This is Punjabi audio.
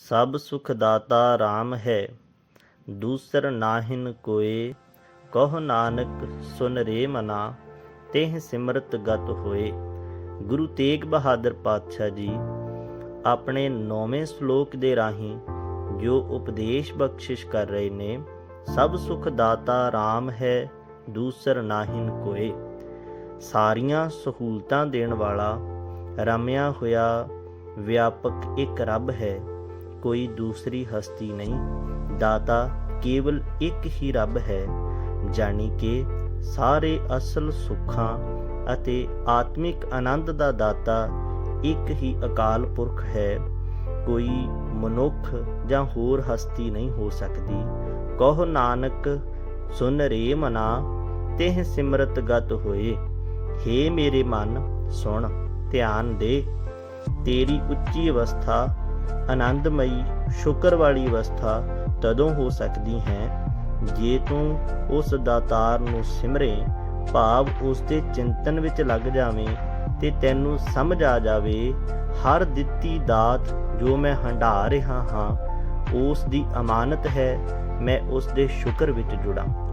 ਸਭ ਸੁਖ ਦਾਤਾ RAM ਹੈ, ਦੂਸਰ ਨਾਹਿਨ ਕੋਏ, ਕਹ ਨਾਨਕ ਸੁਨ ਰੇ ਮਨਾ, ਤਿਹ ਸਿਮਰਤ ਗਤ ਹੋਏ। ਗੁਰੂ ਤੇਗ ਬਹਾਦਰ ਪਾਤਸ਼ਾਹ ਜੀ, ਆਪਣੇ 9ਵੇਂ ਸ਼ਲੋਕ ਦੇ ਰਾਹੀਂ ਜੋ ਉਪਦੇਸ਼ ਬਖਸ਼ਿਸ਼ ਕਰ ਰਹੇ ਨੇ, ਸਭ ਸੁਖ ਦਾਤਾ RAM ਹੈ, ਦੂਸਰ ਨਾਹਿਨ ਕੋਏ। ਸਾਰੀਆਂ ਸਹੂਲਤਾਂ ਦੇਣ ਵਾਲਾ ਰਮਿਆ ਹੋਇਆ ਵਿਆਪਕ ਇੱਕ ਰੱਬ ਹੈ। ਕੋਈ ਦੂਸਰੀ ਹਸਤੀ ਨਹੀਂ। ਦਾਤਾ ਕੇਵਲ ਇੱਕ ਹੀ ਰੱਬ ਹੈ, ਜਾਣੀ ਕਿ ਸਾਰੇ ਅਸਲ ਸੁੱਖਾਂ ਅਤੇ ਆਤਮਿਕ ਆਨੰਦ ਦਾ ਦਾਤਾ ਇੱਕ ਹੀ ਅਕਾਲ ਪੁਰਖ ਹੈ। ਕੋਈ ਮਨੁੱਖ ਜਾਂ ਹੋਰ ਹਸਤੀ ਨਹੀਂ ਹੋ ਸਕਦੀ। ਕਹੋ ਨਾਨਕ, ਸੁਨ ਰੇ ਮਨਾ, ਤਿਹ ਸਿਮਰਤ ਗਤ ਹੋਏ। ਹੇ ਮੇਰੇ ਮਨ, ਸੁਣ, ਧਿਆਨ ਦੇ। ਤੇਰੀ ਉੱਚੀ ਅਵਸਥਾ ਆਨੰਦਮਈ ਸ਼ੁਕਰ ਵਾਲੀ ਅਵਸਥਾ ਤਦੋਂ ਹੋ ਸਕਦੀ ਹੈ, ਜੇ ਤੂੰ ਉਸ ਦਾਤਾਰ ਨੂੰ ਸਿਮਰੇ, ਭਾਵ ਉਸ ਦੇ ਚਿੰਤਨ ਵਿੱਚ ਲੱਗ ਜਾਵੇਂ ਤੇ ਤੈਨੂੰ ਸਮਝ ਆ ਜਾਵੇ, ਹਰ ਦਿੱਤੀ ਦਾਤ ਜੋ ਮੈਂ ਹੰਢਾ ਰਿਹਾ ਹਾਂ, ਉਸ ਦੀ ਅਮਾਨਤ ਹੈ, ਮੈਂ ਉਸ ਦੇ ਸ਼ੁਕਰ ਵਿੱਚ ਜੁੜਾਂ।